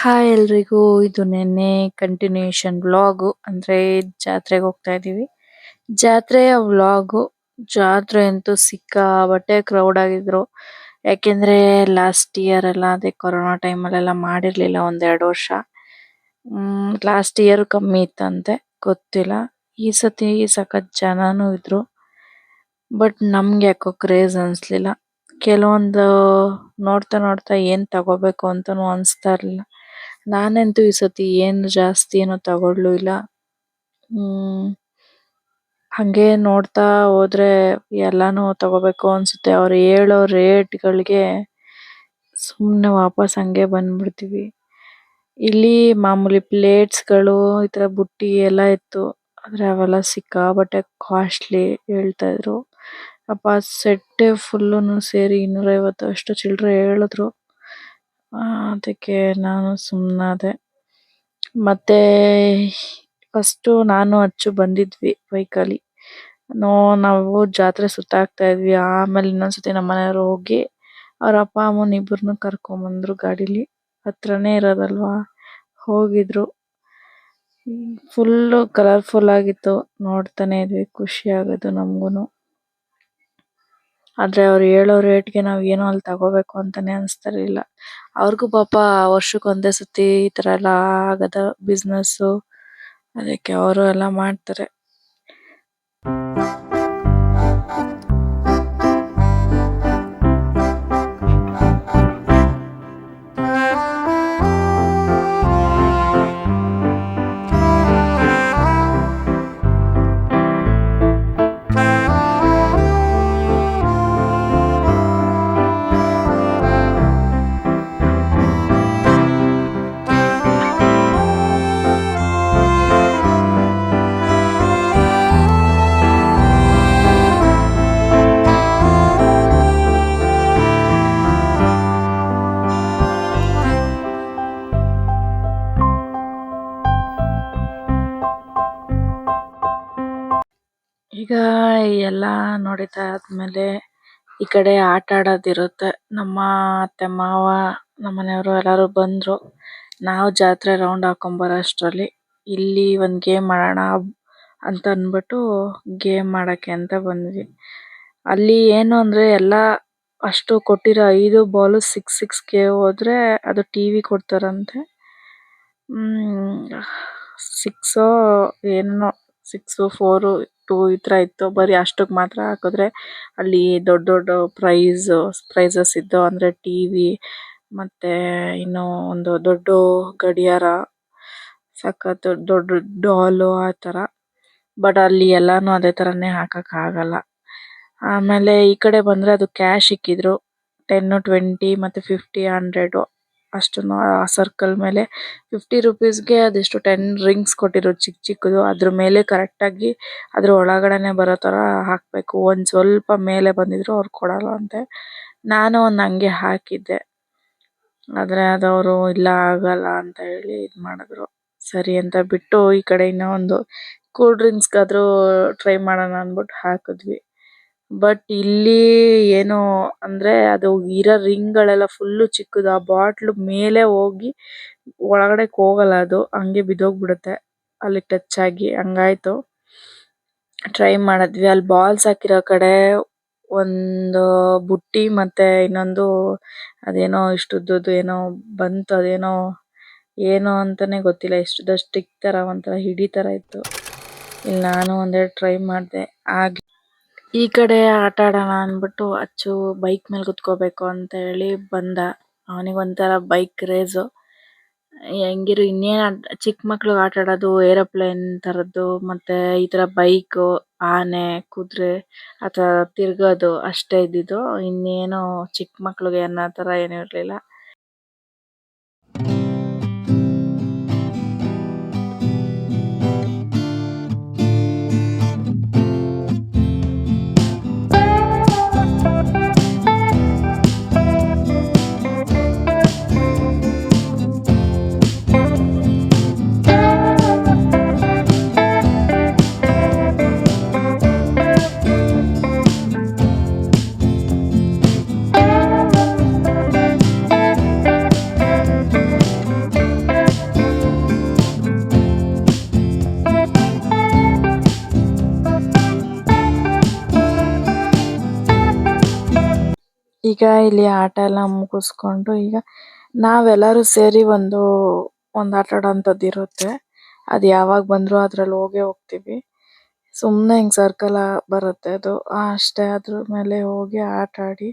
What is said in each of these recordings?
Hi ಎಲ್ರಿಗೂ. ಇದು ನೆನ್ನೆ ಕಂಟಿನ್ಯೂಷನ್ ವ್ಲಾಗ್ ಅಂದ್ರೆ ಜಾತ್ರೆಗೆ ಹೋಗ್ತಾ ಇದೀವಿ. ಜಾತ್ರೆಯ ವ್ಲಾಗ್ ಜಾತ್ರೆ ಅಂತೂ ಸಿಕ್ಕಾಪಟ್ಟೆ ಕ್ರೌಡ್ ಆಗಿದ್ರು. ಯಾಕೆಂದ್ರೆ ಲಾಸ್ಟ್ ಇಯರ್ ಎಲ್ಲ ಅದೇ ಕೊರೋನಾ ಟೈಮ್ ಅಲ್ಲೆಲ್ಲ ಮಾಡಿರ್ಲಿಲ್ಲ ಒಂದ್ ಎರಡು ವರ್ಷ. ಹ್ಮ್ ಲಾಸ್ಟ್ ಇಯರ್ ಕಮ್ಮಿ ಇತ್ತಂತೆ, ಗೊತ್ತಿಲ್ಲ. ಈ ಸತಿ ಸಖತ್ ಜನನು ಇದ್ರು. ಬಟ್ ನಮ್ಗೆ ಯಾಕೋ ಕ್ರೇಜ್ ಅನ್ಸ್ಲಿಲ್ಲ. ಕೆಲವೊಂದು ನೋಡ್ತಾ ನೋಡ್ತಾ ಏನ್ ತಗೋಬೇಕು ಅಂತಾನು ಅನ್ಸ್ತಾ ಇರ್ಲಿಲ್ಲ. ನಾನಂತೂ ಈ ಸತಿ ಏನು ಜಾಸ್ತಿ ಏನು ತಗೊಳ್ಳೂ ಇಲ್ಲ. ಹ್ಮ್, ಹಂಗೆ ನೋಡ್ತಾ ಹೋದ್ರೆ ಎಲ್ಲಾನು ತಗೋಬೇಕು ಅನ್ಸುತ್ತೆ. ಅವ್ರು ಹೇಳೋ ರೇಟ್ ಗಳಿಗೆ ಸುಮ್ನೆ ವಾಪಸ್ ಹಂಗೆ ಬಂದ್ಬಿಡ್ತೀವಿ. ಇಲ್ಲಿ ಮಾಮೂಲಿ ಪ್ಲೇಟ್ಸ್ಗಳು ಈ ತರ ಬುಟ್ಟಿ ಎಲ್ಲ ಇತ್ತು. ಆದ್ರೆ ಅವೆಲ್ಲ ಸಿಕ್ಕಾಪಟ್ಟೆ ಕಾಸ್ಟ್ಲಿ ಹೇಳ್ತಾ ಇದ್ರು. ಅಪ್ಪ, ಸೆಟ್ಟೇ ಫುಲ್ನು ಸೇರಿ ಇನ್ನೂರೈವತ್ತು ಅಷ್ಟು ಚಿಲ್ಲರೆ ಹೇಳಿದ್ರು. ಅದಕ್ಕೆ ನಾನು ಸುಮ್ನಾದೆ. ಮತ್ತೆ ಫಸ್ಟ್ ನಾನು ಅಚ್ಚು ಬಂದಿದ್ವಿ ಬೈಕ್ ಅಲ್ಲಿ ನೋ, ನಾವು ಜಾತ್ರೆ ಸುತ್ತಾಕ್ತಾ ಇದ್ವಿ. ಆಮೇಲೆ ಇನ್ನೊಂದ್ಸತಿ ನಮ್ ಮನೆಯವ್ರು ಹೋಗಿ ಅವ್ರ ಅಪ್ಪ ಅಮ್ಮನ ಇಬ್ಬರನ್ನು ಕರ್ಕೊಂಡ್ ಬಂದ್ರು ಗಾಡಿಲಿ. ಹತ್ರನೇ ಇರೋದಲ್ವಾ? ಹೋಗಿದ್ರು. ಫುಲ್ ಕಲರ್ಫುಲ್ ಆಗಿತ್ತು. ನೋಡ್ತಾನೆ ಇದ್ವಿ. ಖುಷಿ ಆಗೋದು ನಮ್ಗೂನು. ಆದ್ರೆ ಅವ್ರು ಹೇಳೋ ರೇಟ್ಗೆ ನಾವು ಏನು ಅಲ್ಲಿ ತಗೋಬೇಕು ಅಂತಾನೆ ಅನ್ಸ್ತಿರ್ಲಿಲ್ಲ ಅವ್ರಿಗೂ ಪಾಪ ವರ್ಷಕ್ಕೆ ಒಂದೇ ಸತಿ ಈ ತರ ಎಲ್ಲ ಆಗದ ಬಿಸಿನೆಸ್ ಅದಕ್ಕೆ ಅವರು ಎಲ್ಲ ಮಾಡ್ತಾರೆ. ನೋಡಿದ ಆದ್ಮೇಲೆ ಈ ಕಡೆ ಆಟ ಆಡೋದು ಇರುತ್ತೆ. ನಮ್ಮ ಅತ್ತೆ, ಮಾವ, ನಮ್ಮ ಮನೆಯವರು ಎಲ್ಲರೂ ಬಂದ್ರು. ನಾವು ಜಾತ್ರೆ ರೌಂಡ್ ಹಾಕೊಂಡ್ ಬರೋ ಅಷ್ಟರಲ್ಲಿ ಇಲ್ಲಿ ಒಂದು ಗೇಮ್ ಆಡೋಣ ಅಂತ ಅಂದ್ಬಿಟ್ಟು ಗೇಮ್ ಆಡೋಕೆ ಅಂತ ಬಂದ್ವಿ. ಅಲ್ಲಿ ಏನು ಅಂದ್ರೆ ಎಲ್ಲ ಅಷ್ಟು ಕೊಟ್ಟಿರೋ ಐದು ಬಾಲ್ ಸಿಕ್ಸ್ ಸಿಕ್ಸ್ಗೆ ಹೋದ್ರೆ ಅದು ಟಿವಿ ಕೊಡ್ತಾರಂತೆ. ಹ್ಮ್ ಸಿಕ್ಸ್ ಏನೋ ಸಿಕ್ಸ್ ಫೋರ್ ಟೂ ಈ ತರ ಇತ್ತು. ಬರಿ ಅಷ್ಟಕ್ಕೆ ಮಾತ್ರ ಹಾಕಿದ್ರೆ ಅಲ್ಲಿ ದೊಡ್ಡ ದೊಡ್ಡ ಪ್ರೈಸ್ ಪ್ರೈಸಸ್ ಇದ್ದು ಅಂದ್ರೆ ಟಿವಿ ಮತ್ತೆ ಇನ್ನು ಒಂದು ದೊಡ್ಡ ಗಡಿಯಾರ, ಸಖತ್ ದೊಡ್ಡ ಡಾಲ್ ಆ ತರ ಬಟ್ ಅಲ್ಲಿ ಎಲ್ಲಾನು ಅದೇ ತರನೇ ಹಾಕಕ್ ಆಗಲ್ಲ. ಆಮೇಲೆ ಈ ಕಡೆ ಬಂದ್ರೆ ಅದು ಕ್ಯಾಶ್ ಇಕ್ಕಿದ್ರು ಟೆನ್ ಟ್ವೆಂಟಿ ಮತ್ತೆ ಫಿಫ್ಟಿ ಹಂಡ್ರೆಡ್ ಅಷ್ಟನ್ನು ಆ ಸರ್ಕಲ್ ಮೇಲೆ ಫಿಫ್ಟಿ ರುಪೀಸ್ಗೆ ಅದೆಷ್ಟು ಟೆನ್ ರಿಂಗ್ಸ್ ಕೊಟ್ಟಿರೋದು ಚಿಕ್ಕ ಚಿಕ್ಕದು ಅದ್ರ ಮೇಲೆ ಕರೆಕ್ಟ್ ಆಗಿ ಅದ್ರ ಒಳಗಡೆನೆ ಬರೋ ತರ ಹಾಕ್ಬೇಕು. ಒಂದ್ ಸ್ವಲ್ಪ ಮೇಲೆ ಬಂದಿದ್ರು ಅವ್ರು ಕೊಡಲ್ಲ ನಾನು ಒಂದ್ ಹಂಗೆ ಹಾಕಿದ್ದೆ. ಆದ್ರೆ ಅದು ಅವರು ಇಲ್ಲ, ಆಗಲ್ಲ ಅಂತ ಹೇಳಿ ಇದ್ ಮಾಡಿದ್ರು. ಸರಿ ಅಂತ ಬಿಟ್ಟು ಈ ಕಡೆ ಇನ್ನೂ ಒಂದು ಕೂಲ್ ಡ್ರಿಂಕ್ಸ್ ಗಾದ್ರು ಟ್ರೈ ಮಾಡೋಣ ಅಂದ್ಬಿಟ್ಟು ಹಾಕಿದ್ವಿ. ಬಟ್ ಇಲ್ಲಿ ಏನೋ ಅಂದ್ರೆ ಅದು ಇರೋ ರಿಂಗ್ ಗಳೆಲ್ಲ ಫುಲ್ ಚಿಕ್ಕದು. ಆ ಬಾಟಲ್ ಮೇಲೆ ಹೋಗಿ ಒಳಗಡೆ ಹೋಗಲ್ಲ ಅದು. ಹಂಗೆ ಬಿದ್ದೋಗ್ಬಿಡುತ್ತೆ. ಅಲ್ಲಿ ಟಚ್ ಆಗಿ. ಹಂಗಾಯ್ತು. ಟ್ರೈ ಮಾಡಿದ್ವಿ. ಅಲ್ಲಿ ಬಾಲ್ಸ್ ಹಾಕಿರೋ ಕಡೆ ಒಂದು ಬುಟ್ಟಿ ಮತ್ತೆ ಇನ್ನೊಂದು ಅದೇನೋ ಇಷ್ಟು ಉದ್ದದ್ದು ಏನೋ ಬಂತು. ಅದೇನೋ ಏನೋ ಅಂತಾನೆ ಗೊತ್ತಿಲ್ಲ. ಇಷ್ಟು ಉದ್ದ ಸ್ಟಿಕ್ ತರ ಒಂಥರ ಹಿಡಿ ತರ ಇತ್ತು. ಇಲ್ಲಿ ನಾನು ಒಂದೆರಡು ಟ್ರೈ ಮಾಡಿದೆ. ಆಗಿ ಈ ಕಡೆ ಆಟ ಆಡೋಣ ಅಂದ್ಬಿಟ್ಟು ಅಚ್ಚು ಬೈಕ್ ಮೇಲೆ ಕುತ್ಕೋಬೇಕು ಅಂತ ಹೇಳಿ ಬಂದ. ಅವನಿಗೆ ಒಂಥರ ಬೈಕ್ ಕ್ರೇಜ್ ಹೆಂಗಿರು ಇನ್ನೇನ್ ಚಿಕ್ಕ ಮಕ್ಕಳು ಆಟ ಆಡೋದು ಏರೋಪ್ಲೇನ್ ತರದ್ದು, ಮತ್ತೆ ಈ ತರ ಬೈಕ್ ಆನೆ, ಕುದುರೆ ಆತರ ತಿರ್ಗೋದು ಅಷ್ಟೇ ಇದ್ದಿದ್ದು. ಇನ್ನೇನು ಚಿಕ್ಕ ಮಕ್ಕಳಿಗೆ ಅನ್ನೋ ತರ ಏನು ಇರ್ಲಿಲ್ಲ. ಈಗ ಇಲ್ಲಿ ಆಟ ಎಲ್ಲ ಮುಗಿಸ್ಕೊಂಡು ಈಗ ನಾವೆಲ್ಲರೂ ಸೇರಿ ಒಂದು ಒಂದು ಆಟ ಆಡುವಂತದ್ದು ಇರುತ್ತೆ. ಅದು ಯಾವಾಗ ಬಂದ್ರು ಅದ್ರಲ್ಲಿ ಹೋಗೇ ಹೋಗ್ತಿವಿ. ಸುಮ್ನೆ ಹಿಂಗ್ ಸರ್ಕಲ್ ಬರುತ್ತೆ ಅದು. ಅಷ್ಟೇ, ಅದ್ರ ಮೇಲೆ ಹೋಗಿ ಆಟ ಆಡಿ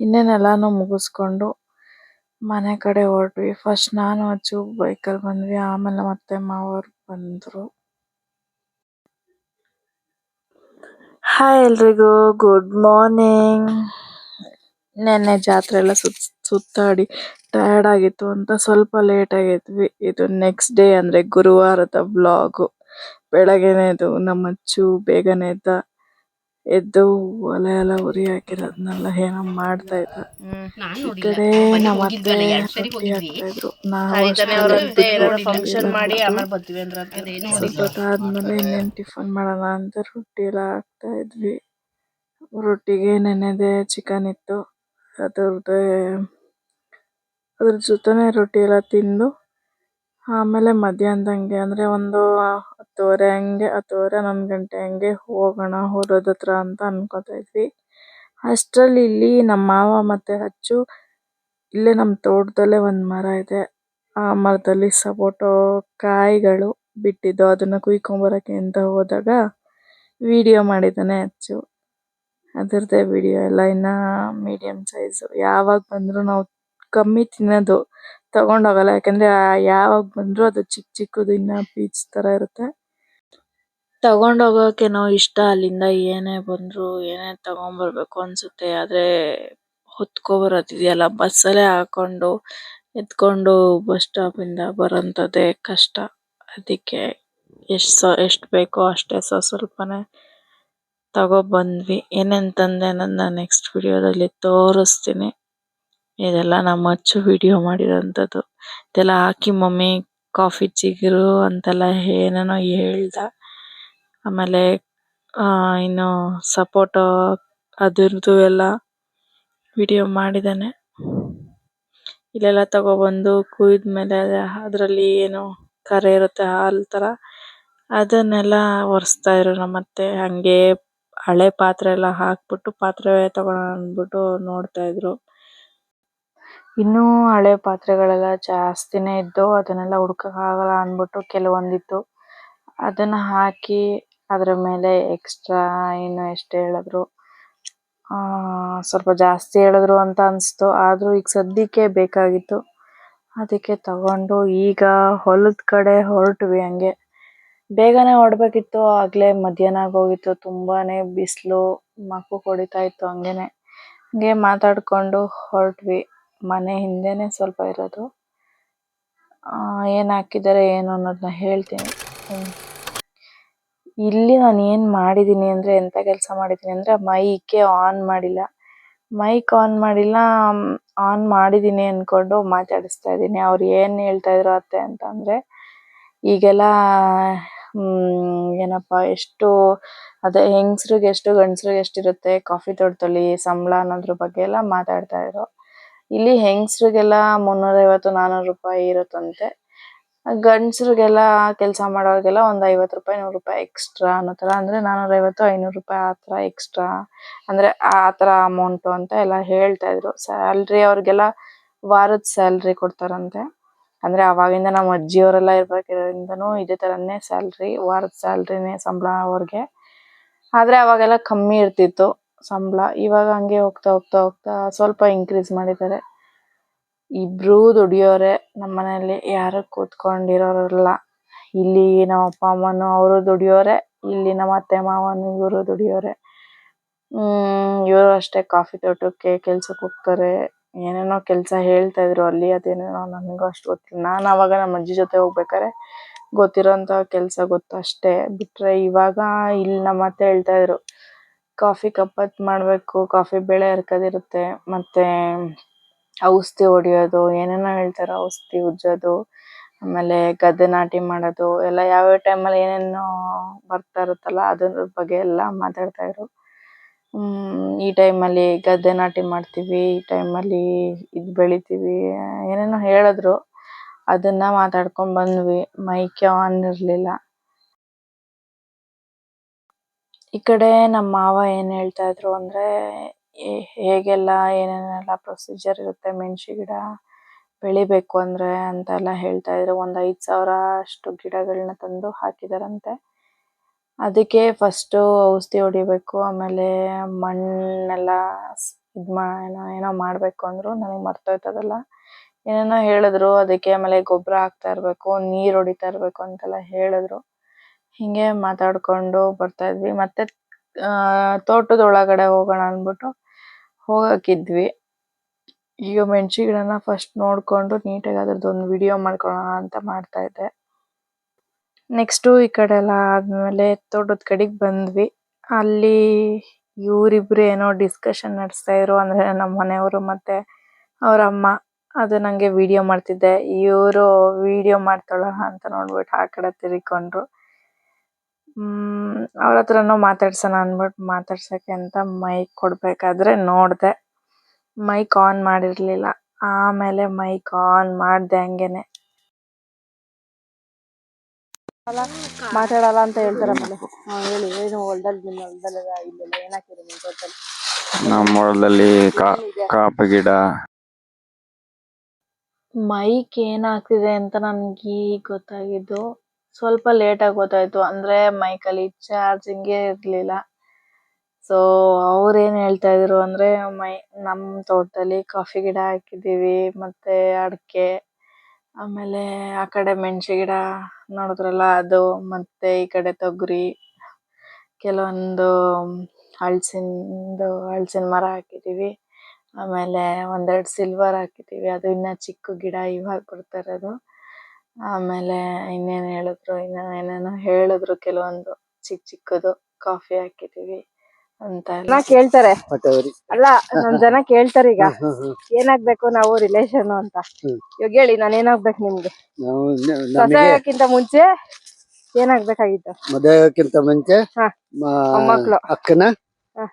ಇನ್ನೇನ್ ಎಲ್ಲಾನು ಮುಗಿಸ್ಕೊಂಡು ಮನೆ ಕಡೆ ಹೊರಟ್ವಿ. ಫಸ್ಟ್ ನಾನು ಅಜ್ಜು ಬೈಕ್ ಬಂದ್ವಿ, ಆಮೇಲೆ ಮತ್ತೆ ಮಾವರು ಬಂದ್ರು. ಹಾಯ್ ಎಲ್ರಿಗೂ ಗುಡ್ ಮಾರ್ನಿಂಗ್ ನೆನ್ನೆ ಜಾತ್ರೆ ಎಲ್ಲ ಸುತ್ ಸುತ್ತಾಡಿ ಟಯರ್ಡ್ ಆಗಿತ್ತು ಅಂತ ಸ್ವಲ್ಪ ಲೇಟ್ ಆಗಿ ಎದ್ವಿ ಇದು ನೆಕ್ಸ್ಟ್ ಡೇ ಅಂದ್ರೆ ಗುರುವಾರದ ವ್ಲಾಗ್ ಬೆಳಗ್ಗೆನೇ ಎದ್ದು ನಮ್ಮ ಅಚ್ಚು ಬೇಗನೆ ಎದ್ದ ಎದ್ದು ಒಲೆ ಎಲ್ಲ ಉರಿ ಹಾಕಿರೋದ್ನೆಲ್ಲ ಏನೋ ಮಾಡ್ತಾ ಇದ್ದ. ಈ ಕಡೆ ನಮ್ಮ ಅತ್ತೆ ರೊಟ್ಟಿ ಹಾಕ್ತಾ ಇದ್ರು. ನಾವು ಫಂಕ್ಷನ್ ಮಾಡಿ ಬಿಟ್ಬಿಟ್ಟು ಆಮೇಲೆ ಬರ್ತೀವಿ ಅಂದ್ರ ಸ್ವಲ್ಪ ಹೊತ್ತು ಆದ್ಮೇಲೆ ಇನ್ನೇನ್ ಟಿಫನ್ ಮಾಡೋಣ ಅಂತ ರೊಟ್ಟಿ ಎಲ್ಲ ಹಾಕ್ತಾ ಇದ್ವಿ. ರೊಟ್ಟಿಗೆ ನೆನೆದೇ ಚಿಕನ್ ಇತ್ತು. ಅದ್ರದ್ದೇ, ಅದ್ರ ಜೊತೆನೇ ರೊಟ್ಟಿ ಎಲ್ಲ ತಿಂದು, ಆಮೇಲೆ ಮಧ್ಯಾಹ್ನದಂಗೆ ಅಂದರೆ ಒಂದು ಹತ್ತುವರೆ ಹಂಗೆ, ಹತ್ತುವರೆ ಹನ್ನೊಂದು ಗಂಟೆ ಹಂಗೆ ಹೋಗೋಣ ಹೊಲದ ಹತ್ರ ಅಂತ ಅನ್ಕೋತಾ ಇದ್ವಿ. ಅಷ್ಟ್ರಲ್ಲಿ ಇಲ್ಲಿ ನಮ್ಮ ಮಾವ ಮತ್ತೆ ಅಚ್ಚು, ಇಲ್ಲೇ ನಮ್ಮ ತೋಟದಲ್ಲೇ ಒಂದು ಮರ ಇದೆ. ಆ ಮರದಲ್ಲಿ ಸಪೋಟೊ ಕಾಯಿಗಳು ಬಿಟ್ಟಿದ್ದು, ಅದನ್ನ ಕುಯ್ಕೊಂಡ್ ಬರಕ್ಕೆ ಅಂತ ಹೋದಾಗ ವಿಡಿಯೋ ಮಾಡಿದ್ದಾನೆ ಅಚ್ಚು. ಅದ್ರದ್ದೇ ವಿಡಿಯೋ ಎಲ್ಲ ಇನ್ನ ಮೀಡಿಯಂ ಸೈಜ್ ಯಾವಾಗ ಬಂದ್ರು ನಾವು ಕಮ್ಮಿ ತಿನ್ನೋದು ತಗೊಂಡ್ ಹೋಗಲ್ಲ ಯಾಕಂದ್ರೆ ಯಾವಾಗ ಬಂದ್ರು ಅದು ಚಿಕ್ ಚಿಕ್ಕದು, ಇನ್ನ ಪೀಚ್ ತರ ಇರುತ್ತೆ. ತಗೊಂಡ್ ನಾವು ಇಷ್ಟ, ಅಲ್ಲಿಂದ ಏನೇ ಬಂದ್ರು ಏನೇ ತಗೊಂಡ್ ಬರ್ಬೇಕು ಅನ್ಸುತ್ತೆ. ಆದ್ರೆ ಹೊತ್ಕೊ ಬರೋದ್ ಇದೆಯಲ್ಲ ಬಸ್ ಅಲ್ಲೇ ಹಾಕೊಂಡು ಎತ್ಕೊಂಡು ಬಸ್ ಸ್ಟಾಪ್ ಇಂದ ಬರೋಂಥದ್ದೇ ಕಷ್ಟ. ಅದಕ್ಕೆ ಎಷ್ಟ್ ಎಷ್ಟ್ ಬೇಕೋ ಅಷ್ಟೇ ಸ್ವಲ್ಪ ಸ್ವಲ್ಪನೇ ತಗೋ ಬಂದ್ವಿ. ಏನೇನ್ ತಂದೆ ಅನ್ನೋದನ್ನ ನೆಕ್ಸ್ಟ್ ವಿಡಿಯೋದಲ್ಲಿ ತೋರಿಸ್ತೀನಿ. ಇದೆಲ್ಲ ನಮ್ಮ ಅಚ್ಚು ವಿಡಿಯೋ ಮಾಡಿರೋಂಥದ್ದು. ಇದೆಲ್ಲ ಹಾಕಿ ಮಮ್ಮಿ ಕಾಫಿ ಚಿಗುರು ಅಂತೆಲ್ಲ ಏನೇನೋ ಹೇಳ್ದ. ಆಮೇಲೆ ಇನ್ನು ಸಪೋಟೋ ಅದ್ರದ್ದು ಎಲ್ಲ ವಿಡಿಯೋ ಮಾಡಿದ್ದಾನೆ. ಇಲ್ಲೆಲ್ಲ ತಗೊಬಂದು ಕುಯ್ದ್ಮೇಲೆ ಅದರಲ್ಲಿ ಏನು ಕರೆ ಇರುತ್ತೆ ಹಾಲು ತರ ಅದನ್ನೆಲ್ಲ ಒರೆಸ್ತಾ ಇದ್ರು ಮತ್ತೆ ಹಂಗೆ ಹಳೆ ಪಾತ್ರೆ ಎಲ್ಲ ಹಾಕ್ಬಿಟ್ಟು ಪಾತ್ರೆ ತಗೋಳೋಣ ಅಂದ್ಬಿಟ್ಟು ನೋಡ್ತಾ ಇದ್ರು. ಇನ್ನೂ ಹಳೆ ಪಾತ್ರೆಗಳೆಲ್ಲ ಜಾಸ್ತಿನೇ ಇದ್ದು ಅದನ್ನೆಲ್ಲ ಹುಡ್ಕಕ್ ಆಗಲ್ಲ ಅಂದ್ಬಿಟ್ಟು ಕೆಲವೊಂದಿತ್ತು. ಅದನ್ನ ಹಾಕಿ ಅದ್ರ ಮೇಲೆ ಎಕ್ಸ್ಟ್ರಾ ಇನ್ನು ಎಷ್ಟ್ ಹೇಳಿದ್ರು ಸ್ವಲ್ಪ ಜಾಸ್ತಿ ಹೇಳಿದ್ರು ಅಂತ ಅನಿಸ್ತು. ಆದ್ರೂ ಈಗ ಸದ್ಯಕ್ಕೆ ಬೇಕಾಗಿತ್ತು. ಅದಕ್ಕೆ ತಗೊಂಡು ಈಗ ಹೊಲದ ಕಡೆ ಹೊರಟ್ವಿ ಹಂಗೆ. ಬೇಗನೆ ಹೊಡ್ಬೇಕಿತ್ತು, ಆಗ್ಲೇ ಮಧ್ಯಾಹ್ನ ಆಗೋಗಿತ್ತು, ತುಂಬಾನೇ ಬಿಸಿಲು ಮಕ್ಕು ಹೊಡಿತಾ ಇತ್ತು ಹಂಗೇನೆ. ಹಂಗೆ ಮಾತಾಡ್ಕೊಂಡು ಹೊರಟ್ವಿ. ಮನೆ ಹಿಂದೆನೆ ಸ್ವಲ್ಪ ಇರೋದು. ಏನು ಹಾಕಿದ್ದಾರೆ, ಏನು ಅನ್ನೋದನ್ನ ಹೇಳ್ತೀನಿ. ಇಲ್ಲಿ ನಾನು ಏನು ಮಾಡಿದ್ದೀನಿ ಅಂದ್ರೆ ಎಂಥ ಕೆಲಸ ಮಾಡಿದ್ದೀನಿ ಅಂದ್ರೆ, ಮೈಕೆ ಆನ್ ಮಾಡಿಲ್ಲ. ಮೈಕ್ ಆನ್ ಮಾಡಿಲ್ಲ ಆನ್ ಮಾಡಿದ್ದೀನಿ ಅನ್ಕೊಂಡು ಮಾತಾಡಿಸ್ತಾ ಇದ್ದೀನಿ. ಅವ್ರು ಏನು ಹೇಳ್ತಾ ಇದ್ರು ಅತ್ತೆ ಅಂತ ಅಂದ್ರೆ ಈಗೆಲ್ಲ ಏನಪ್ಪಾ, ಎಷ್ಟು, ಅದೇ ಹೆಂಗಸ್ರಿಗೆ ಎಷ್ಟು ಗಂಡಸ್ರಿಗೆ ಎಷ್ಟು ಇರುತ್ತೆ ಕಾಫಿ ತೋಟದಲ್ಲಿ ಸಂಬಳ ಅನ್ನೋದ್ರ ಬಗ್ಗೆ ಎಲ್ಲ ಮಾತಾಡ್ತಾ ಇದ್ರು ಇಲ್ಲಿ ಹೆಂಗಸ್ರಿಗೆಲ್ಲ ಮುನ್ನೂರ ಐವತ್ತು ನಾನೂರು ರೂಪಾಯಿ ಇರುತ್ತಂತೆ. ಗಂಡಸ್ರಿಗೆಲ್ಲ ಕೆಲಸ ಮಾಡೋರಿಗೆಲ್ಲ ಒಂದ್ ಐವತ್ತು ರೂಪಾಯಿ, ನೂರು ರೂಪಾಯಿ ಎಕ್ಸ್ಟ್ರಾ ಅನ್ನೋ ತರ. ಅಂದ್ರೆ ನಾನೂರ ಐವತ್ತು ಐನೂರು ರೂಪಾಯಿ ಆ ತರ ಎಕ್ಸ್ಟ್ರಾ ಅಂದ್ರೆ ಆ ತರ ಅಮೌಂಟ್ ಅಂತ ಎಲ್ಲ ಹೇಳ್ತಾ ಇದ್ರು. ಸ್ಯಾಲ್ರಿ ಅವ್ರಿಗೆಲ್ಲ ವಾರದ ಸ್ಯಾಲ್ರಿ ಕೊಡ್ತಾರಂತೆ. ಅಂದ್ರೆ ಅವಾಗಿಂದ ನಮ್ಮ ಅಜ್ಜಿಯವರೆಲ್ಲ ಇರ್ಬೇಕಿರೋದ್ರಿಂದನು ಇದೇ ತರಾನೇ ಸ್ಯಾಲರಿ ವಾರದ ಸ್ಯಾಲರಿನೇ ಸಂಬಳ ಅವ್ರಿಗೆ. ಆದ್ರೆ ಅವಾಗೆಲ್ಲ ಕಮ್ಮಿ ಇರ್ತಿತ್ತು ಸಂಬಳ. ಇವಾಗ ಹಂಗೆ ಹೋಗ್ತಾ ಹೋಗ್ತಾ ಹೋಗ್ತಾ ಸ್ವಲ್ಪ ಇನ್ಕ್ರೀಸ್ ಮಾಡಿದ್ದಾರೆ. ಇಬ್ರು ದುಡಿಯೋರೆ ನಮ್ಮ ಮನೇಲಿ ಯಾರು ಕೂತ್ಕೊಂಡಿರೋರಲ್ಲ. ಇಲ್ಲಿ ನಮ್ಮ ಅಪ್ಪ ಅಮ್ಮನು ಅವರು ದುಡಿಯೋರೆ, ಇಲ್ಲಿ ನಮ್ಮ ಅತ್ತೆ ಮಾವನು ಇವರು ದುಡಿಯೋರೆ. ಹ್ಮ್, ಇವರು ಅಷ್ಟೇ ಕಾಫಿ ತೋಟಕ್ಕೆ ಕೆಲ್ಸಕ್ಕೆ ಹೋಗ್ತಾರೆ. ಏನೇನೋ ಕೆಲಸ ಹೇಳ್ತಾ ಇದ್ರು ಅಲ್ಲಿ ಅದೇನೇನೋ ನನಗೂ ಅಷ್ಟು ಗೊತ್ತಿಲ್ಲ. ನಾನು ಅವಾಗ ನಮ್ಮ ಅಜ್ಜಿ ಜೊತೆ ಹೋಗ್ಬೇಕಾದ್ರೆ ಗೊತ್ತಿರೋಂಥ ಕೆಲಸ ಗೊತ್ತು ಅಷ್ಟೇ. ಬಿಟ್ರೆ ಇವಾಗ ಇಲ್ಲಿ ನಮ್ಮ ಅತ್ತೆ ಹೇಳ್ತಾ ಇದ್ರು, ಕಾಫಿ ಕಪ್ಪತ್ ಮಾಡಬೇಕು, ಕಾಫಿ ಬೆಳೆ ಹರ್ಕೋದಿರುತ್ತೆ, ಮತ್ತೆ ಔಷಧಿ ಹೊಡಿಯೋದು, ಏನೇನೋ ಹೇಳ್ತಾರೆ ಔಷಧಿ ಉಜ್ಜೋದು, ಆಮೇಲೆ ಗದ್ದೆ ನಾಟಿ ಮಾಡೋದು, ಎಲ್ಲ ಯಾವ್ಯಾವ ಟೈಮಲ್ಲಿ ಏನೇನೋ ಬರ್ತಾ ಇರುತ್ತಲ್ಲ ಅದ್ರ ಬಗ್ಗೆ ಎಲ್ಲ ಮಾತಾಡ್ತಾ ಇದ್ರು. ಈ ಟೈಮಲ್ಲಿ ಗದ್ದೆ ನಾಟಿ ಮಾಡ್ತೀವಿ, ಈ ಟೈಮ್ ಅಲ್ಲಿ ಇದ್ ಬೆಳಿತೀವಿ, ಏನೇನೋ ಹೇಳಿದ್ರು, ಅದನ್ನ ಮಾತಾಡ್ಕೊಂಡ್ ಬಂದ್ವಿ. ಮೈಕ್ ಆನ್ ಇರ್ಲಿಲ್ಲ. ಈ ಕಡೆ ನಮ್ಮ ಮಾವ ಏನ್ ಹೇಳ್ತಾ ಇದ್ರು ಅಂದ್ರೆ ಹೇಗೆಲ್ಲ ಏನೇನೆಲ್ಲ ಪ್ರೊಸೀಜರ್ ಇರುತ್ತೆ ಮೆಣಸಿ ಗಿಡ, ಬೆಳಿಬೇಕು ಅಂದ್ರೆ ಅಂತೆಲ್ಲ ಹೇಳ್ತಾ ಇದ್ರು. ಒಂದ್ ಐದ್ ಸಾವಿರ ಅಷ್ಟು ಗಿಡಗಳನ್ನ ತಂದು ಹಾಕಿದಾರಂತೆ. ಅದಕ್ಕೆ ಫಸ್ಟ್ ಔಷಧಿ ಹೊಡಿಬೇಕು, ಆಮೇಲೆ ಮಣ್ಣೆಲ್ಲ ಏನೋ ಮಾಡ್ಬೇಕು ಅಂದ್ರು ನನಗ್ ಮರ್ತೋಯ್ತದಲ್ಲ ಏನೇನೋ ಹೇಳಿದ್ರು, ಅದಕ್ಕೆ ಆಮೇಲೆ ಗೊಬ್ಬರ ಹಾಕ್ತಾ ಇರಬೇಕು, ನೀರ್ ಹೊಡಿತಾ ಇರ್ಬೇಕು ಅಂತೆಲ್ಲ ಹೇಳಿದ್ರು. ಹಿಂಗೆ ಮಾತಾಡ್ಕೊಂಡು ಬರ್ತಾ ಇದ್ವಿ. ಮತ್ತೆ ತೋಟದ ಒಳಗಡೆ ಹೋಗೋಣ ಅನ್ಬಿಟ್ಟು ಹೋಗಕಿದ್ವಿ. ಈಗ ಮೆಣ್ಸಿನ ಗಿಡನ ಫಸ್ಟ್ ನೋಡ್ಕೊಂಡು ನೀಟಾಗಿ ಅದ್ರದ್ದು ಒಂದು ವಿಡಿಯೋ ಮಾಡ್ಕೊಳ್ಳೋಣ ಅಂತ ಮಾಡ್ತಾ ಇದ್ದೆ. ನೆಕ್ಸ್ಟ್ ಈ ಕಡೆ ಎಲ್ಲ ಆದ್ಮೇಲೆ ತೋಟದ ಕಡೆಗೆ ಬಂದ್ವಿ. ಅಲ್ಲಿ ಇವ್ರಿಬ್ರು ಏನೋ ಡಿಸ್ಕಷನ್ ನಡೆಸ್ತಾ ಇದ್ರು. ಅಂದ್ರೆ ನಮ್ಮ ಮನೆಯವರು ಮತ್ತೆ ಅವ್ರ ಅಮ್ಮ. ಅದು ನಂಗೆ ವಿಡಿಯೋ ಮಾಡ್ತಿದ್ದೆ. ಇವರು ವಿಡಿಯೋ ಮಾಡ್ತಾಳ ಅಂತ ನೋಡ್ಬಿಟ್ಟು ಆ ಕಡೆ ತಿರ್ಕೊಂಡ್ರು. ಹ್ಮ್, ಅವ್ರ ಹತ್ರನೂ ಮಾತಾಡ್ಸೋಣ ಅನ್ಬಿಟ್ಟು ಮಾತಾಡ್ಸಕ್ಕೆ ಅಂತ ಮೈಕ್ ಕೊಡ್ಬೇಕಾದ್ರೆ ನೋಡ್ದೆ. ಮೈಕ್ ಆನ್ ಮಾಡಿರ್ಲಿಲ್ಲ. ಆಮೇಲೆ ಮೈಕ್ ಆನ್ ಮಾಡ್ದೆ ಹಂಗೇನೆ. ಮಾತಾಡಲ್ಲ ಅಂತ ಹೇಳ್ತಾರೆ ಆಮೇಲೆ. ಹಾ, ಹೇಳಿ ಏನು ಹೊಲ್ದಲ್ಲಿ ನಿಮ್ಮ ಹೊಲ್ದಲ್ಲೆಲ್ಲ ಇಲ್ಲೆಲ್ಲ ಏನ್ ಹಾಕಿರಿ ನಿಮ್ ತೋಟದಲ್ಲಿ ನಮ್ಮ ಹೊಲದಲ್ಲಿ ಕಾ ಕಾಪಿ ಗಿಡ. ಮೈಕ್ ಏನಾಗ್ತಿದೆ ಅಂತ ನನ್ಗೆ ಈಗ ಗೊತ್ತಾಗಿದ್ದು ಸ್ವಲ್ಪ ಲೇಟ್ ಆಗಿ ಗೊತ್ತಾಯ್ತು. ಅಂದ್ರೆ ಮೈಕ್ ಅಲ್ಲಿ ಚಾರ್ಜಿಂಗೇ ಇರ್ಲಿಲ್ಲ. ಸೊ ಅವ್ರ ಏನ್ ಹೇಳ್ತಾ ಇದ್ರು ಅಂದ್ರೆ ಮೈ ನಮ್ ತೋಟದಲ್ಲಿ ಕಾಫಿ ಗಿಡ ಹಾಕಿದೀವಿ ಮತ್ತೆ ಅಡಕೆ. ಆಮೇಲೆ ಆ ಕಡೆ ಮೆಣ್ಸು ಗಿಡ ನೋಡಿದ್ರಲ್ಲ ಅದು, ಮತ್ತೆ ಈ ಕಡೆ ತೊಗರಿ, ಕೆಲವೊಂದು ಹಲಸಿಂದು ಹಲಸಿನ ಮರ ಹಾಕಿದ್ದೀವಿ ಆಮೇಲೆ ಒಂದೆರಡು ಸಿಲ್ವರ್ ಹಾಕಿದ್ದೀವಿ ಅದು ಇನ್ನ ಚಿಕ್ಕ ಗಿಡ ಇವಾಗ ಬರ್ತಾ ಇರೋದು ಆಮೇಲೆ ಇನ್ನೇನು ಹೇಳಿದ್ರು ಇನ್ನ ಏನೇನೋ ಹೇಳಿದ್ರು ಕೆಲವೊಂದು ಚಿಕ್ಕ ಚಿಕ್ಕದು. ಕಾಫಿ ಹಾಕಿದೀವಿ. ಅಂತ ಎಲ್ಲ ಕೇಳ್ತಾರೆ. ಅಲ್ಲ ನಮ್ ಜನ ಕೇಳ್ತಾರೆ ಈಗ. ಏನಾಗ್ಬೇಕು ನಾವು ರಿಲೇಶನ್ ಅಂತ. ಇವಾಗ ಹೇಳಿ ನಾನು ಏನಾಗ್ಬೇಕು ನಿಮ್ಗೆ? ನಾವು ನ- ಸೊಸೆ ನಮಗೆ ಆಗಕ್ಕಿಂತ ಮುಂಚೆ ಏನಾಗ್ಬೇಕಾಗಿತ್ತು? ಮದುವೆಕ್ಕಿಂತ ಮುಂಚೆ ಹಾ. ಮ- ಮೊಮ್ಮಕ್ಳು. ಅಕ್ಕನ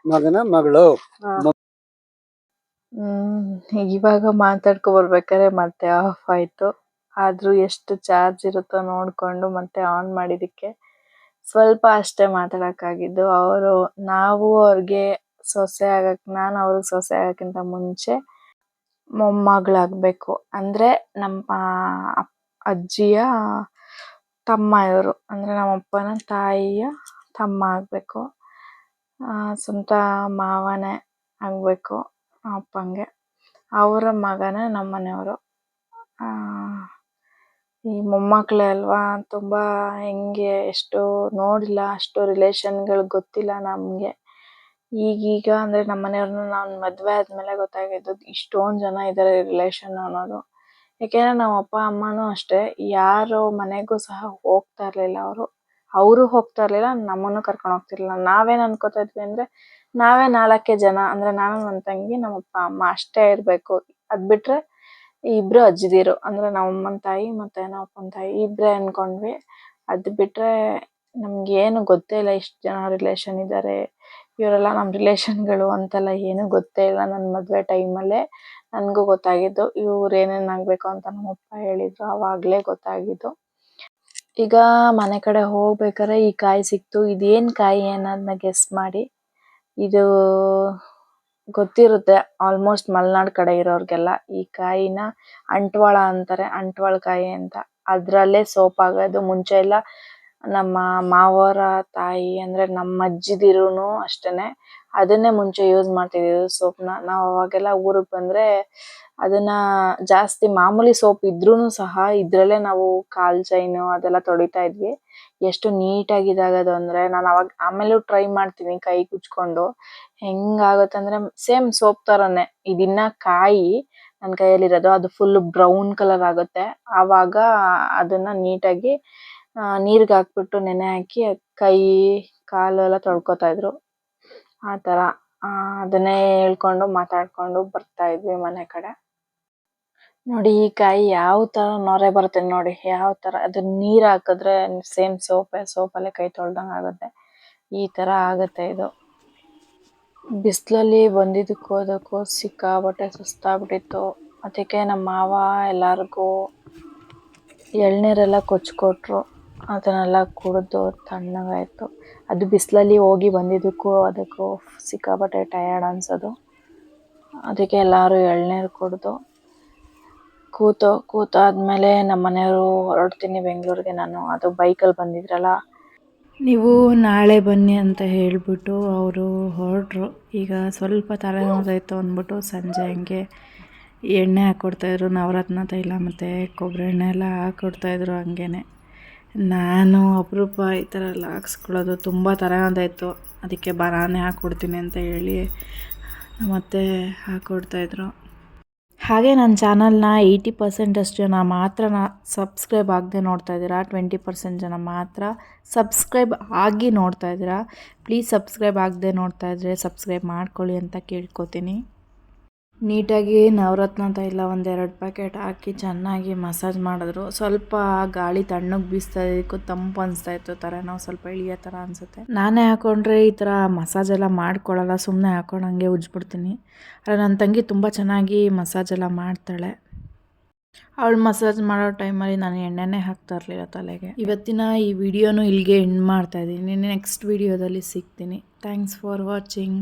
ಮಗನ ಮಗಳು. ಹ್ಮ್ ಇವಾಗ ಮಾತಾಡ್ಕೊ ಬರ್ಬೇಕಾದ್ರೆ ಮತ್ತೆ ಆಫ್ ಆಯ್ತು. ಆದ್ರೂ ಎಷ್ಟು ಚಾರ್ಜ್ ಇರುತ್ತೋ ನೋಡ್ಕೊಂಡು ಮತ್ತೆ ಆನ್ ಮಾಡಿದಕ್ಕೆ ಸ್ವಲ್ಪ ಅಷ್ಟೇ ಮಾತಾಡಕ್ಕಾಗಿದ್ದು, ಅವರು ನಾವು ಅವ್ರಿಗೆ ಸೊಸೆ ಆಗಕ್, ನಾನು ಅವ್ರಿಗೆ ಸೊಸೆ ಆಗಕ್ಕಿಂತ ಮುಂಚೆ ಮೊಮ್ಮಗಳಾಗಬೇಕು ಅಂದ್ರೆ ನಮ್ಮ ಅಜ್ಜಿಯ ತಮ್ಮ ಇವರು. ಅಂದ್ರೆ ನಮ್ಮ ಅಪ್ಪನ ತಾಯಿಯ ತಮ್ಮ ಆಗಬೇಕು. ಸ್ವಂತ ಮಾವನೇ ಆಗಬೇಕು ಅಪ್ಪಂಗೆ. ಅವರ ಮಗನೇ ನಮ್ಮ ಮನೆಯವರು ಈ ಮೊಮ್ಮಕ್ಕಳೇ ಅಲ್ವಾ? ತುಂಬಾ ಹೆಂಗೆ ಎಷ್ಟು ನೋಡಿಲ್ಲ, ಅಷ್ಟು ರಿಲೇಶನ್ಗಳು ಗೊತ್ತಿಲ್ಲ ನಮ್ಗೆ. ಈಗೀಗ ಅಂದ್ರೆ ನಮ್ಮ ಮನೆಯವ್ರನ್ನ ಮದುವೆ ಮದ್ವೆ ಆದ್ಮೇಲೆ ಗೊತ್ತಾಗಿದ್ದು ಇಷ್ಟೊಂದ್ ಜನ ಇದಾರೆ ರಿಲೇಶನ್ ಅನ್ನೋದು. ಯಾಕೆಂದ್ರೆ ನಮ್ಮ ಅಪ್ಪ, ಅಮ್ಮನೂ ಅಷ್ಟೇ, ಯಾರು ಮನೆಗೂ ಸಹ ಹೋಗ್ತಾ ಇರ್ಲಿಲ್ಲ ಅವರು. ಅವರು ಹೋಗ್ತಾ ಇರ್ಲಿಲ್ಲ, ನಮ್ಮನ್ನು ಕರ್ಕೊಂಡು ಹೋಗ್ತಿರ್ಲಿಲ್ಲ ನಾವೇನ್ ಅನ್ಕೋತಾ ಇದ್ವಿ ಅಂದ್ರೆ, ನಾವೇ ನಾಲ್ಕೇ ಜನ. ಅಂದ್ರೆ ನಾನು ನನ್ನ ತಂಗಿ ನಮ್ಮ ಅಪ್ಪ ಅಮ್ಮ ಅಷ್ಟೇ ಇರ್ಬೇಕು. ಅದ್ ಬಿಟ್ರೆ ಇಬ್ರು ಅಜ್ಜಿದಿರು. ಅಂದ್ರೆ ನಮ್ಮ ಅಮ್ಮನ್ ತಾಯಿ ಮತ್ತೆ ನಮ್ಮ ಅಪ್ಪನ ತಾಯಿ ಇಬ್ರೇ ಅನ್ಕೊಂಡ್ವಿ. ಅದ್ ಬಿಟ್ರೆ ನಮ್ಗೆ ಏನು ಗೊತ್ತೇ ಇಲ್ಲ ಇಷ್ಟ್ ಜನ ರಿಲೇಶನ್ ಇದಾರೆ. ಇವರೆಲ್ಲ ನಮ್ ರಿಲೇಶನ್ಗಳು ಅಂತೆಲ್ಲ ಏನು ಗೊತ್ತೇ ಇಲ್ಲ ನನ್ ಮದ್ವೆ ಟೈಮ್ ಅಲ್ಲೇ. ನನ್ಗೂ ಗೊತ್ತಾಗಿದ್ದು, ಇವ್ರ ಏನೇನ್ ಆಗ್ಬೇಕು ಅಂತ ನಮ್ಮ ಅಪ್ಪ ಹೇಳಿದ್ರು, ಅವಾಗ್ಲೇ ಗೊತ್ತಾಗಿದ್ದು. ಈಗ ಮನೆ ಕಡೆ ಹೋಗ್ಬೇಕಾರೆ ಈ ಕಾಯಿ ಸಿಕ್ತು. ಇದೇನ್ ಕಾಯಿ ಅನ್ನೋದನ್ನ ಗೆಸ್ ಮಾಡಿ. ಇದು ಗೊತ್ತಿರುತ್ತೆ. ಆಲ್ಮೋಸ್ಟ್ ಮಲ್ನಾಡ್ ಕಡೆ ಇರೋರಿಗೆಲ್ಲ ಈ ಕಾಯಿನ ಅಂಟ್ವಾಳ ಅಂತಾರೆ, ಅಂಟ್ವಾಳ ಕಾಯಿ ಅಂತ. ಅದ್ರಲ್ಲೇ ಸೋಪ್ ಆಗೋದು ಮುಂಚೆ ಎಲ್ಲ ನಮ್ಮ ಮಾವರ ತಾಯಿ ಅಂದ್ರೆ ನಮ್ಮ ಅಜ್ಜಿದಿರುನು ಅಷ್ಟೇನೆ. ಅದನ್ನೇ ಮುಂಚೆ ಯೂಸ್ ಮಾಡ್ತಿದ್ರು ಸೋಪ್ನ. ನಾವ್ ಅವಾಗೆಲ್ಲ ಊರಿಗ್ ಬಂದ್ರೆ ಅದನ್ನ ಜಾಸ್ತಿ ಮಾಮೂಲಿ ಸೋಪ್ ಇದ್ರೂನು ಸಹ ಇದ್ರಲ್ಲೇ ನಾವು ಕಾಲ್ ಚೈನ್ ಅದೆಲ್ಲ ತೊಳಿತಾ ಇದ್ವಿ. ಎಷ್ಟು ನೀಟಾಗಿ ಇದಾಗೋದು ಅಂದ್ರೆ ನಾನು ಅವಾಗ ಆಮೇಲೂ ಟ್ರೈ ಮಾಡ್ತೀನಿ ಕೈ ಕುಚ್ಕೊಂಡು. ಹೆಂಗಾಗುತ್ತೆ ಅಂದ್ರೆ ಸೇಮ್ ಸೋಪ್ ತರಾನೇ. ಇದಿನ್ನ ಕಾಯಿ ನನ್ ಕೈಯಲ್ಲಿರೋದು ಅದು ಫುಲ್ ಬ್ರೌನ್ ಕಲರ್ ಆಗುತ್ತೆ. ಆವಾಗ ಅದನ್ನ ನೀಟಾಗಿ ನೀರಿಗೆ ನೀರ್ಗ್ ಹಾಕ್ಬಿಟ್ಟು ನೆನೆ ಹಾಕಿ ಕೈ ಕಾಲು ಎಲ್ಲ ತೊಳ್ಕೊತಾ ಇದ್ರು. ಆ, ಅದನ್ನೇ ಹೇಳ್ಕೊಂಡು ಮಾತಾಡ್ಕೊಂಡು ಬರ್ತಾ ಇದ್ವಿ ಮನೆ ಕಡೆ. ನೋಡಿ, ಈ ಕಾಯಿ ಯಾವ ತರ ನೊರೆ ಬರುತ್ತೆ ನೋಡಿ, ಯಾವ ತರ. ಅದು ನೀರ್ ಹಾಕಿದ್ರೆ ಸೇಮ್ ಸೋಪೆ ಸೋಪಲ್ಲೇ ಕೈ ತೊಳ್ದಂಗ್ ಆಗುತ್ತೆ. ಈ ತರ ಆಗುತ್ತೆ ಇದು. ಬಿಸ್ಲಲ್ಲಿ ಬಂದಿದ್ದಕ್ಕೂ ಅದಕ್ಕೂ ಸಿಕ್ಕಾಪಟ್ಟೆ ಸುಸ್ತಾಗ್ಬಿಟ್ಟಿತ್ತು. ಅದಕ್ಕೆ ನಮ್ಮ ಮಾವ ಎಲ್ಲಾರ್ಗೂ ಎಳ್ನೀರೆಲ್ಲ ಕೊಚ್ಕೊಟ್ರು. ಅದನ್ನೆಲ್ಲ ಕುಡಿದು ತಣ್ಣಗಾಯ್ತು. ಅದು ಬಿಸ್ಲಲ್ಲಿ ಹೋಗಿ ಬಂದಿದ್ದಕ್ಕೂ ಅದಕ್ಕೂ ಸಿಕ್ಕಾಪಟ್ಟೆ ಟಯರ್ಡ್ ಅನ್ಸೋದು. ಅದಕ್ಕೆ ಎಲ್ಲರೂ ಎಳ್ನೀರು ಕುಡಿದು ಕೂತು, ಕೂತಾದ್ಮೇಲೆ ನಮ್ಮ ಮನೆಯವರು ಹೊರಡ್ತೀನಿ ಬೆಂಗಳೂರಿಗೆ ನಾನು. ಅದು ಬೈಕಲ್ಲಿ ಬಂದಿದ್ರಲ್ಲ. ನೀವು ನಾಳೆ ಬನ್ನಿ ಅಂತ ಹೇಳಿಬಿಟ್ಟು ಅವರು ಹೊರಟ್ರು. ಈಗ ಸ್ವಲ್ಪ ತಲೆ ತಲೆನೋವಾಯಿತು ಅಂದ್ಬಿಟ್ಟು ಸಂಜೆ ಹಂಗೆ ಎಣ್ಣೆ ಹಾಕ್ಕೊಡ್ತಾಯಿದ್ರು ನವರತ್ನ ತೈಲ ಮತ್ತು ಕೊಬ್ಬರಿ ಎಣ್ಣೆ ಎಲ್ಲ ಹಾಕ್ಕೊಡ್ತಾಯಿದ್ರು ಹಂಗೇನೆ. ನಾನು ಅಪರೂಪ ಈ ಥರ ಎಲ್ಲ ಹಾಕ್ಸ್ಕೊಳ್ಳೋದು ತುಂಬ ತಲೆನೋವಾಯಿತು ಅದಕ್ಕೆ ಬರಾನೆ ಹಾಕ್ಕೊಡ್ತೀನಿ ಅಂತ ಹೇಳಿ ಮತ್ತೆ ಹಾಕ್ಕೊಡ್ತಾಯಿದ್ರು ಹಾಗೆ ನನ್ನ ಚಾನಲ್ನ ಏಯ್ಟಿ ಪರ್ಸೆಂಟಷ್ಟು ಜನ ಮಾತ್ರ ನಾ ಸಬ್ಸ್ಕ್ರೈಬ್ ಆಗದೆ ನೋಡ್ತಾ ಇದ್ದೀರಾ, ಟ್ವೆಂಟಿ ಪರ್ಸೆಂಟ್ ಜನ ಮಾತ್ರ ಸಬ್ಸ್ಕ್ರೈಬ್ ಆಗಿ ನೋಡ್ತಾ ಇದ್ದೀರಾ, ಪ್ಲೀಸ್ ಸಬ್ಸ್ಕ್ರೈಬ್ ಆಗದೆ ನೋಡ್ತಾ ಇದ್ದರೆ ಸಬ್ಸ್ಕ್ರೈಬ್ ಮಾಡ್ಕೊಳ್ಳಿ ಅಂತ ಕೇಳ್ಕೊತೀನಿ. ನೀಟಾಗಿ ನವರತ್ನ ತೈಲ ಒಂದೆರಡು ಪ್ಯಾಕೆಟ್ ಹಾಕಿ ಚೆನ್ನಾಗಿ ಮಸಾಜ್ ಮಾಡಿದ್ರು. ಸ್ವಲ್ಪ ಗಾಳಿ ತಣ್ಣಗೆ ಬೀಸ್ತಾ ಇದಕ್ಕೂ ತಂಪು ಅನಿಸ್ತಾ ಇತ್ತು ನಾವು ಸ್ವಲ್ಪ ಇಳಿಯೋ ಥರ ಅನಿಸುತ್ತೆ. ನಾನೇ ಹಾಕೊಂಡ್ರೆ ಈ ಥರ ಮಸಾಜ್ ಎಲ್ಲ ಮಾಡ್ಕೊಳ್ಳಲ್ಲ ಸುಮ್ಮನೆ ಹಾಕೊಂಡು ಹಂಗೆ ಉಜ್ಬಿಡ್ತೀನಿ. ಆದರೆ ನನ್ನ ತಂಗಿ ತುಂಬ ಚೆನ್ನಾಗಿ ಮಸಾಜ್ ಎಲ್ಲ ಮಾಡ್ತಾಳೆ. ಅವಳು ಮಸಾಜ್ ಮಾಡೋ ಟೈಮಲ್ಲಿ ನಾನು ಎಣ್ಣೆನೇ ಹಾಕ್ತಾ ಇರಲಿಲ್ಲ ತಲೆಗೆ. ಇವತ್ತಿನ ಈ ವಿಡಿಯೋನು ಇಲ್ಲಿಗೆ ಎಂಡ್ ಮಾಡ್ತಾ ಇದ್ದೀನಿ. ನೆಕ್ಸ್ಟ್ ವಿಡಿಯೋದಲ್ಲಿ ಸಿಗ್ತೀನಿ. Thanks for watching.